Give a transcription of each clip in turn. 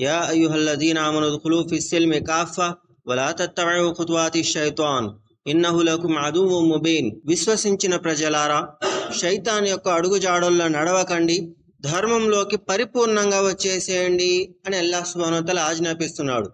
Yeah الذين آمنوا ادخلوا في السلم كافة ولا تتبعوا خطوات الشيطان. ఇన్నహు లకుం అదువు Mubeen విశ్వసించిన ప్రజలారా శైతాన్ యొక్క అడుగుజాడల్లో నడవకండి. ధర్మంలోకి పరిపూర్ణంగా వచ్చేసేయండి అని అల్లా సుబ్హానహు ఆజ్ఞాపిస్తున్నాడు.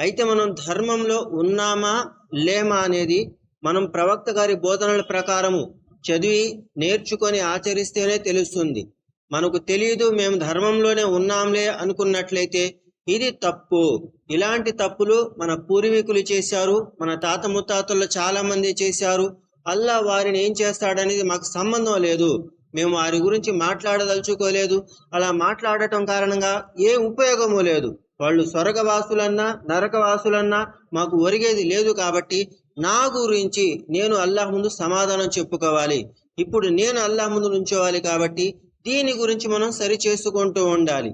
అయితే మనం ధర్మంలో ఉన్నామా లేమా అనేది మనం ప్రవక్త గారి బోధనల ప్రకారము చదివి నేర్చుకొని ఆచరిస్తేనే తెలుస్తుంది. మనకు తెలియదు మేము ధర్మంలోనే ఉన్నాంలే అనుకున్నట్లయితే ఇది తప్పు. ఇలాంటి తప్పులు మన పూర్వీకులు చేశారు మన తాత ముత్తాతల్లో చాలా మంది చేశారు. అల్లా వారిని ఏం చేస్తాడనేది మాకు సంబంధం లేదు. మేము వారి గురించి మాట్లాడదలుచుకోలేదు. అలా మాట్లాడటం కారణంగా ఏ ఉపయోగము లేదు. వాళ్ళు స్వర్గవాసులన్నా నరకవాసులన్నా మాకు ఒరిగేది లేదు కాబట్టి నా గురించి నేను అల్లాహ్ ముందు సమాధానం చెప్పుకోవాలి. ఇప్పుడు నేను అల్లాహ్ ముందు నుంచోవాలి కాబట్టి దీని గురించి మనం సరి చేసుకుంటూ ఉండాలి.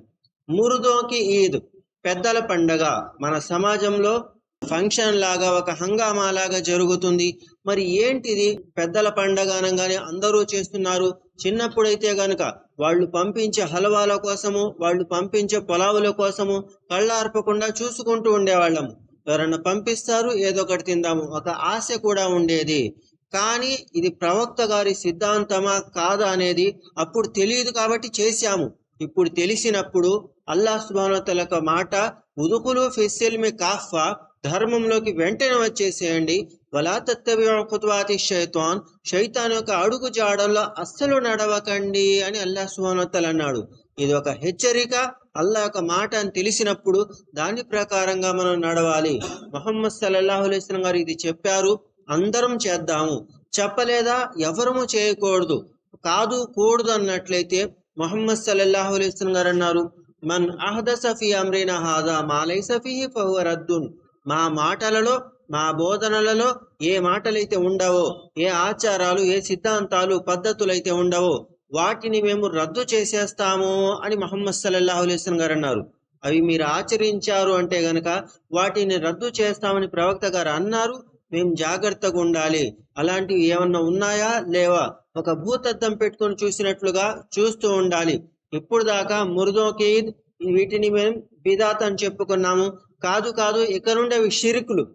మురుదోకి ఈద్ పెద్దల పండగ. మన సమాజంలో ఫంక్షన్ లాగా ఒక హంగామా లాగా జరుగుతుంది. మరి ఏంటిది పెద్దల పండగ అనగానే అందరూ చేస్తున్నారు? చిన్నప్పుడైతే గనక వాళ్ళు పంపించే హల్వాల కోసము వాళ్ళు పంపించే పొలావుల కోసము కళ్ళార్పకుండా చూసుకుంటూ ఉండేవాళ్ళము ఎవరన్నా పంపిస్తారు ఏదో ఒకటి తిందాము. ఒక ఆశ కూడా ఉండేది. కానీ ఇది ప్రవక్త గారి సిద్ధాంతమా కాదా అనేది అప్పుడు తెలియదు కాబట్టి చేశాము. ఇప్పుడు తెలిసినప్పుడు అల్లా సుబానోతల యొక్క మాట ఉదుకులు ఫిస్సిల్మి కాఫా ధర్మంలోకి వెంటనే వచ్చేసేయండి. వలా తత్తవితి శైతాన్ శైతాన్ యొక్క అడుగు జాడల్లో అస్సలు నడవకండి అని అల్లా సుబానతల్ అన్నాడు. ఇది ఒక హెచ్చరిక అల్లా యొక్క మాట అని తెలిసినప్పుడు దాని ప్రకారంగా మనం నడవాలి. మొహమ్మద్ సల్లల్లాహు అలైస్లం గారు ఇది చెప్పారు. అందరం చేద్దాము. చెప్పలేదా? ఎవరము చేయకూడదు. కాదు కూడదు అన్నట్లయితే మొహమ్మద్ సల్లల్లాహు అలైస్లం గారు అన్నారు మన్ అహద సఫీ అమ్రినా హాదా మాలై సఫీ రద్దున్. మా మాటలలో మా బోధనలలో ఏ మాటలైతే ఉండవో ఏ ఆచారాలు ఏ సిద్ధాంతాలు పద్ధతులైతే ఉండవో వాటిని మేము రద్దు చేసేస్తాము అని మహమ్మద్ సల్లల్లాహు అలైస్లం గారు అన్నారు అవి మీరు ఆచరించారు అంటే గనక వాటిని రద్దు చేస్తామని ప్రవక్త గారు అన్నారు. మేము జాగ్రత్తగా ఉండాలి. అలాంటివి ఏమన్నా ఉన్నాయా? లేవా? ఒక భూతద్దం పెట్టుకొని చూసినట్లుగా చూస్తూ ఉండాలి. ఇప్పుడు దాకా మురుదోకీద్ వీటిని మేము బిదాత్ అని చెప్పుకున్నాము. కాదు కాదు ఇక్కడ నుండి షిరుకులు.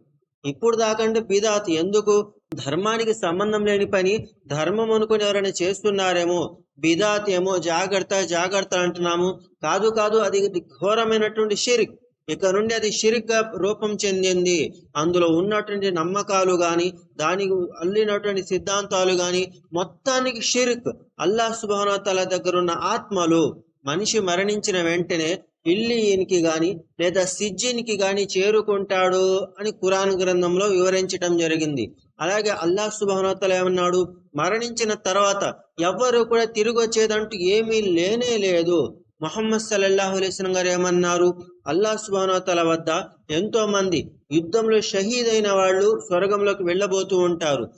ఇప్పుడు దాకంటే బిదాత్ ఎందుకు? ధర్మానికి సంబంధం లేని పని ధర్మం అనుకుని ఎవరైనా చేస్తున్నారేమో? బిదాత్ ఏమో జాగ్రత్త జాగ్రత్త అంటున్నాము. కాదు కాదు అది ఘోరమైనటువంటి షిరిక్. ఇక నుండి అది షిరిక్గా రూపం చెందింది. అందులో ఉన్నటువంటి నమ్మకాలు గాని దానికి అల్లినటువంటి సిద్ధాంతాలు గాని మొత్తానికి షిరిక్ అల్లాహ్ సుభానతల దగ్గర ఉన్న ఆత్మలు. మనిషి మరణించిన వెంటనే ఇల్లియన్కి గాని లేదా సిజ్జిన్కి గాని చేరుకుంటాడు అని కురాన్ గ్రంథంలో వివరించటం జరిగింది. అలాగే అల్లాహ్ సుబానతల ఏమన్నాడు? మరణించిన తర్వాత ఎవ్వరు కూడా తిరిగి వచ్చేదంటూ ఏమీ లేనే లేదు. మొహమ్మద్ సల్లల్లాహు అలైస్లం గారు ఏమన్నారు? అల్లా సుబానతల వద్ద ఎంతో మంది యుద్ధంలో షహీద్ అయిన వాళ్ళు స్వర్గంలోకి వెళ్ళబోతూ ఉంటారు.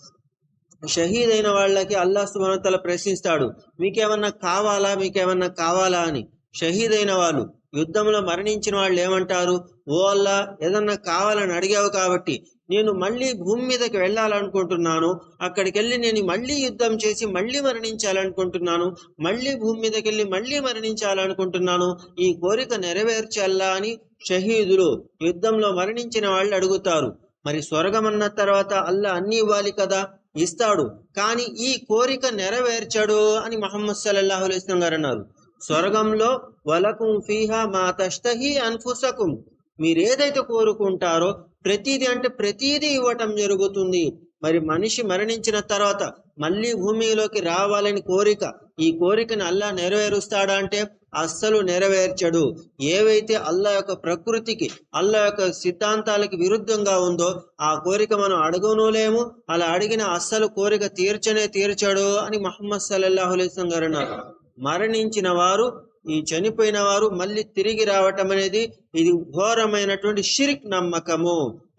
షహీద్ అయిన వాళ్ళకి అల్లా సుబానతల ప్రశ్నిస్తాడు మీకేమన్నా కావాలా? మీకేమన్నా కావాలా? అని. షహీద్ అయిన వాళ్ళు యుద్ధంలో మరణించిన వాళ్ళు ఏమంటారు? ఓ అల్లా ఏదన్నా కావాలని అడిగావు కాబట్టి నేను మళ్ళీ భూమి మీదకి వెళ్ళాలనుకుంటున్నాను అక్కడికి వెళ్ళి నేను మళ్ళీ యుద్ధం చేసి మళ్ళీ మరణించాలనుకుంటున్నాను మళ్ళీ భూమి మీదకి వెళ్ళి మళ్ళీ మరణించాలనుకుంటున్నాను ఈ కోరిక నెరవేర్చల్లా అని షహీదులు యుద్ధంలో మరణించిన వాళ్ళు అడుగుతారు. మరి స్వర్గం అన్న తర్వాత అల్లా అన్ని ఇవ్వాలి కదా? ఇస్తాడు. కానీ ఈ కోరిక నెరవేర్చడు అని మహమ్మద్ సల్లాహు అలైస్లం గారు అన్నారు. స్వర్గంలో వలకుం ఫీహా మా తష్టహి అన్ఫుసకుం. మీరు ఏదైతే కోరుకుంటారో ప్రతిదీ అంటే ప్రతిదీ ఇవ్వటం జరుగుతుంది. మరి మనిషి మరణించిన తర్వాత మళ్ళీ భూమిలోకి రావాలని కోరిక ఈ కోరికను అల్లా నెరవేరుస్తాడా అంటే అస్సలు నెరవేర్చడు. ఏవైతే అల్లా యొక్క ప్రకృతికి అల్లా యొక్క సిద్ధాంతాలకి విరుద్ధంగా ఉందో ఆ కోరిక మనం అడగనులేము. అలా అడిగిన అస్సలు కోరిక తీర్చనే తీర్చడు అని మహమ్మద్ సల్లల్లాహు గారు అన్నారు. మరణించిన వారు ఈ చనిపోయిన వారు మళ్ళీ తిరిగి రావటం అనేది ఇది ఘోరమైనటువంటి షిరిక్ నమ్మకము.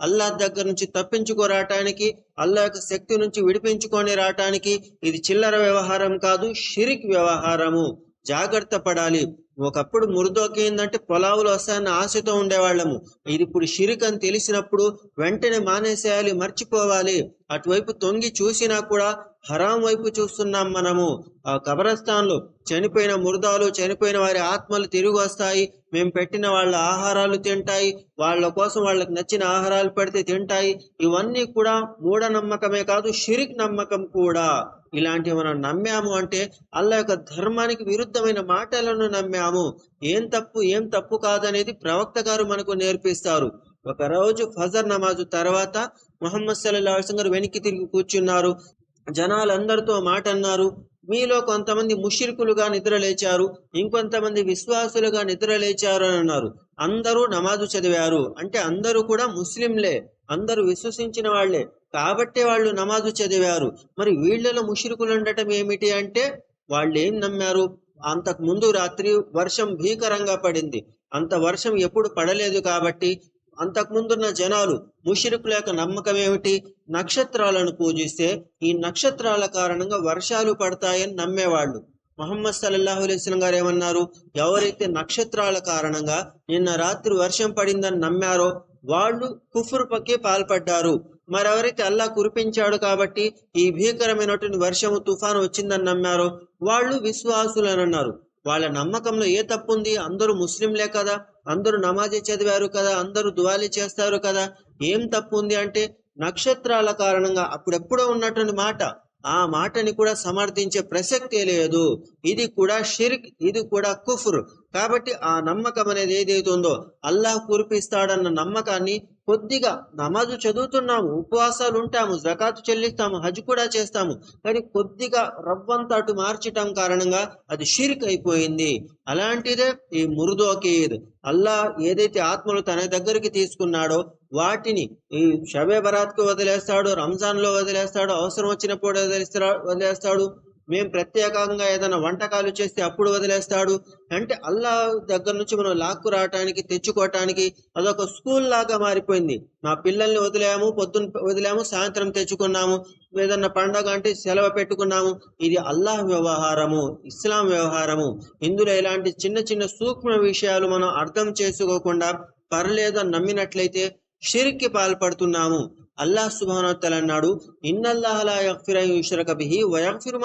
అల్లాహ్ దగ్గర నుంచి తప్పించుకోరాటానికి అల్లాహ్ యొక్క శక్తి నుంచి విడిపించుకొని రావటానికి ఇది చిల్లర వ్యవహారం కాదు షిరిక్ వ్యవహారము. జాగ్రత్త పడాలి. ఒకప్పుడు మురుదోకి ఏంటంటే పొలావులు వస్తాయన్న ఆశతో ఉండేవాళ్ళము. ఇది ఇప్పుడు షిరిక్ అని తెలిసినప్పుడు వెంటనే మానేసేయాలి మర్చిపోవాలి. అటువైపు తొంగి చూసినా కూడా హరాం వైపు చూస్తున్నాం మనము. ఆ కబరస్థాన్లో చనిపోయిన ముర్దాలు చనిపోయిన వారి ఆత్మలు తిరిగి వస్తాయి. మేము పెట్టిన వాళ్ళ ఆహారాలు తింటాయి. వాళ్ళ కోసం వాళ్ళకి నచ్చిన ఆహారాలు పెడితే తింటాయి. ఇవన్నీ కూడా మూఢనమ్మకమే కాదు షిరిక్ నమ్మకం కూడా. ఇలాంటివి మనం నమ్మాము అంటే అల్లా యొక్క ధర్మానికి విరుద్ధమైన మాటలను నమ్మాము. ఏం తప్పు ఏం తప్పు కాదనేది ప్రవక్త గారు మనకు నేర్పిస్తారు. ఒక రోజు ఫజర్ నమాజు తర్వాత మొహమ్మద్ సల్లాహం గారు వెనక్కి తిరిగి కూర్చున్నారు. జనాలందరితో మాట అన్నారు మీలో కొంతమంది ముషిర్కులుగా నిద్ర లేచారు ఇంకొంతమంది విశ్వాసులుగా నిద్ర లేచారు అని అన్నారు అందరూ నమాజు చదివారు. అంటే అందరూ కూడా ముస్లింలే. అందరూ విశ్వసించిన వాళ్ళే కాబట్టే వాళ్ళు నమాజు చదివారు. మరి వీళ్ళలో ముషిరుకులు ఉండటం ఏమిటి అంటే వాళ్ళు ఏం నమ్మారు? అంతకు ముందు రాత్రి వర్షం భీకరంగా పడింది. అంత వర్షం ఎప్పుడు పడలేదు కాబట్టి అంతకుముందున్న జనాలు ముషిరుకుల యొక్క నమ్మకం ఏమిటి? నక్షత్రాలను పూజిస్తే ఈ నక్షత్రాల కారణంగా వర్షాలు పడతాయని నమ్మేవాళ్ళు. మొహమ్మద్ సల్లల్లాహు అలైస్లం గారు ఏమన్నారు? ఎవరైతే నక్షత్రాల కారణంగా నిన్న రాత్రి వర్షం పడిందని నమ్మారో వాళ్ళు కుఫురు పక్కే పాల్పడ్డారు. మరెవరైతే అల్లా కురిపించాడు కాబట్టి ఈ భీకరమైనటువంటి వర్షము తుఫాను వచ్చిందని నమ్మారో వాళ్ళు విశ్వాసులు అని అన్నారు వాళ్ళ నమ్మకంలో ఏ తప్పు ఉంది అందరూ ముస్లింలే కదా? అందరూ నమాజీ చదివారు కదా? అందరూ దువాలి చేస్తారు కదా? ఏం తప్పు ఉంది అంటే నక్షత్రాల కారణంగా అప్పుడెప్పుడో ఉన్నటువంటి మాట. ఆ మాటని కూడా సమర్థించే ప్రసక్తే లేదు. ఇది కూడా షిర్క్ ఇది కూడా కుఫ్ర్. కాబట్టి ఆ నమ్మకం అనేది ఏదైతే ఉందో అల్లాహ్ కురిపిస్తాడన్న నమ్మకాన్ని కొద్దిగా నమాజు చదువుతున్నాము ఉపవాసాలు ఉంటాము జకాతు చెల్లిస్తాము హజ్ కూడా చేస్తాము. కానీ కొద్దిగా రవ్వంత అటు మార్చటం కారణంగా అది షిర్క్ అయిపోయింది. అలాంటిదే ఈ మురుదోకీద్ అల్లా ఏదైతే ఆత్మలు తన దగ్గరికి తీసుకున్నాడో వాటిని ఈ షబే బరాత్కు వదిలేస్తాడు రంజాన్లో వదిలేస్తాడు అవసరం వచ్చినప్పుడు వదిలేస్తాడు వదిలేస్తాడు మేము ప్రత్యేకంగా ఏదైనా వంటకాలు చేస్తే అప్పుడు వదిలేస్తాడు. అంటే అల్లా దగ్గర నుంచి మనం లాక్కు రావటానికి తెచ్చుకోవటానికి అదొక స్కూల్ లాగా మారిపోయింది. మా పిల్లల్ని వదిలాము పొద్దున్న వదిలాము సాయంత్రం తెచ్చుకున్నాము ఏదన్నా పండగ అంటే సెలవు పెట్టుకున్నాము. ఇది అల్లాహ్ వ్యవహారము ఇస్లాం వ్యవహారము. ఇందులో ఇలాంటి చిన్న చిన్న సూక్ష్మ విషయాలు మనం అర్థం చేసుకోకుండా పర్లేదు నమ్మినట్లయితే షిర్కి పాల్పడుతున్నాము. అల్లాహ్ సుబానోత్తల్ అన్నాడు ఇన్నల్లాహలా యగ్ఫిర బిహి వయగ్ఫిరు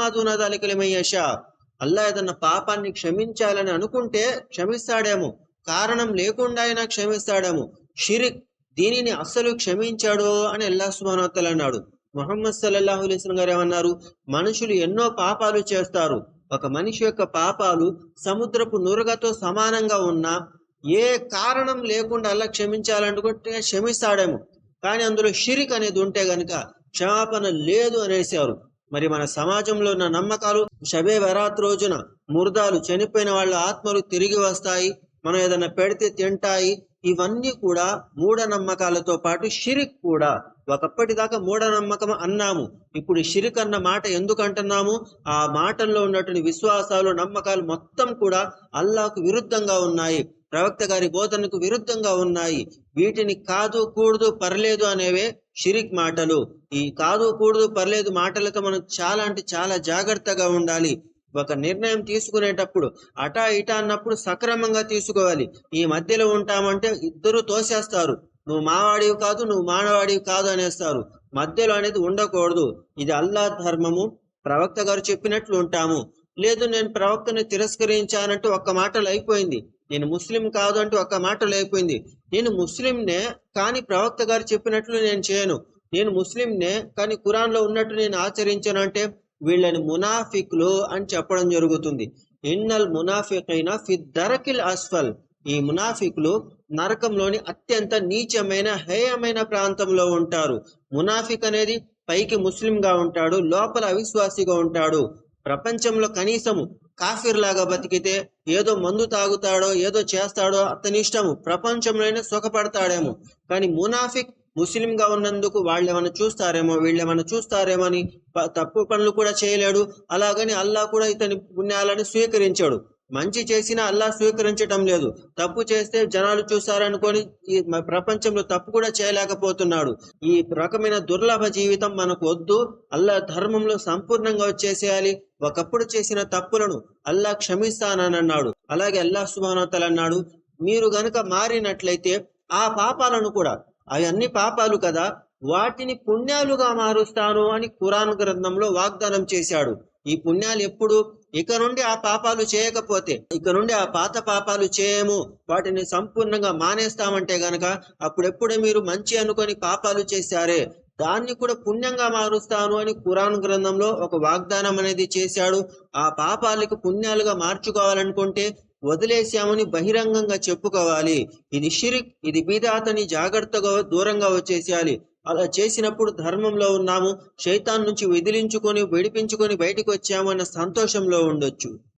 ఏదన్నా పాపాన్ని క్షమించాలని అనుకుంటే క్షమిస్తాడేమో. కారణం లేకుండా అయినా క్షమిస్తాడేమో. షిరిక్ దీనిని అస్సలు క్షమించాడు అని అల్లాహ్ సుబానోత్తల్ అన్నాడు. మొహమ్మద్ సల్లల్లాహు అలైస్లం గారు ఏమన్నారు? మనుషులు ఎన్నో పాపాలు చేస్తారు. ఒక మనిషి యొక్క పాపాలు సముద్రపు నురగతో సమానంగా ఉన్నా ఏ కారణం లేకుండా అల్లా క్షమించాలనుకుంటే క్షమిస్తాడేమో. కానీ అందులో షిరిక్ అనేది ఉంటే గనక క్షమాపణ లేదు అనేసారు మరి మన సమాజంలో ఉన్న నమ్మకాలు షబే వరాత్ రోజున ముర్దాలు చనిపోయిన వాళ్ళ ఆత్మలు తిరిగి వస్తాయి మనం ఏదైనా పెడితే తింటాయి ఇవన్నీ కూడా మూఢనమ్మకాలతో పాటు షిరిక్ కూడా. ఒకప్పటిదాకా మూఢనమ్మకం అన్నాము. ఇప్పుడు షిరిక్ అన్న మాట ఎందుకు అంటున్నాము? ఆ మాటల్లో ఉన్నటువంటి విశ్వాసాలు నమ్మకాలు మొత్తం కూడా అల్లాకు విరుద్ధంగా ఉన్నాయి. ప్రవక్త గారి బోధనకు విరుద్ధంగా ఉన్నాయి. వీటిని కాదు కూడదు పర్లేదు అనేవే షిరిక్ మాటలు. ఈ కాదు కూడదు పర్లేదు మాటలతో మనం చాలా అంటే చాలా జాగ్రత్తగా ఉండాలి. ఒక నిర్ణయం తీసుకునేటప్పుడు అటా ఇటా అన్నప్పుడు సక్రమంగా తీసుకోవాలి. ఈ మధ్యలో ఉంటామంటే ఇద్దరు తోసేస్తారు. నువ్వు మావాడివి కాదు నువ్వు మానవాడివి కాదు అనేస్తారు. మధ్యలో అనేది ఉండకూడదు. ఇది అల్లా ధర్మము. ప్రవక్త గారు చెప్పినట్లు ఉంటాము. లేదు నేను ప్రవక్తని తిరస్కరించానంటే ఒక్క మాటలు అయిపోయింది. నేను ముస్లిం కాదు అంటూ ఒక్క మాట లేకపోయింది. నేను ముస్లింనే కానీ ప్రవక్త గారు చెప్పినట్లు నేను చేయను. నేను ముస్లింనే కానీ కురాన్లో ఉన్నట్టు నేను ఆచరించను అంటే వీళ్ళని మునాఫిక్లు అని చెప్పడం జరుగుతుంది. ఇన్నల్ మునాఫిక్ ఫి ఫిద్దరకిల్ అస్ఫల్. ఈ మునాఫిక్లు నరకంలోని అత్యంత నీచమైన హేయమైన ప్రాంతంలో ఉంటారు. మునాఫిక్ అనేది పైకి ముస్లింగా ఉంటాడు లోపల అవిశ్వాసిగా ఉంటాడు. ప్రపంచంలో కనీసము కాఫీర్లాగా బతికితే ఏదో మందు తాగుతాడో ఏదో చేస్తాడో అతని ఇష్టము. ప్రపంచంలోనే సుఖపడతాడేమో. కానీ మునాఫిక్ ముస్లింగా ఉన్నందుకు వాళ్ళు ఏమైనా చూస్తారేమో? వీళ్ళు ఏమైనా చూస్తారేమో అని ప- తప్పు పనులు కూడా చేయలేడు. అలాగని అల్లా కూడా ఇతని పుణ్యాలను స్వీకరించాడు. మంచి చేసినా అల్లా స్వీకరించటం లేదు. తప్పు చేస్తే జనాలు చూస్తారనుకొని ఈ ప్రపంచంలో తప్పు కూడా చేయలేకపోతున్నాడు. ఈ రకమైన దుర్లభ జీవితం మనకు వద్దు. అల్లా ధర్మంలో సంపూర్ణంగా వచ్చేసేయాలి. ఒకప్పుడు చేసిన తప్పులను అల్లా క్షమిస్తానని అన్నాడు అలాగే అల్లా సుబానతలు అన్నాడు మీరు గనుక మారినట్లయితే ఆ పాపాలను కూడా అవన్నీ పాపాలు కదా వాటిని పుణ్యాలుగా మారుస్తాను అని కురాన్ గ్రంథంలో వాగ్దానం చేశాడు. ఈ పుణ్యాలు ఎప్పుడు? ఇక నుండి ఆ పాపాలు చేయకపోతే ఇక నుండి ఆ పాత పాపాలు చేయము. వాటిని సంపూర్ణంగా మానేస్తామంటే గనక అప్పుడెప్పుడే మీరు మంచి అనుకొని పాపాలు చేశారే దాన్ని కూడా పుణ్యంగా మారుస్తాను అని కురాన్ గ్రంథంలో ఒక వాగ్దానం అనేది చేశాడు. ఆ పాపాలకు పుణ్యాలుగా మార్చుకోవాలనుకుంటే వదిలేశామని బహిరంగంగా చెప్పుకోవాలి. ఇది షిరిక్ ఇది బీదాతని జాగ్రత్తగా దూరంగా వచ్చేసేయాలి. అలా చేసినప్పుడు ధర్మంలో ఉన్నాము. శైతాన్ నుంచి విదిలించుకొని విడిపించుకొని బయటికి వచ్చాము అన్న సంతోషంలో ఉండొచ్చు.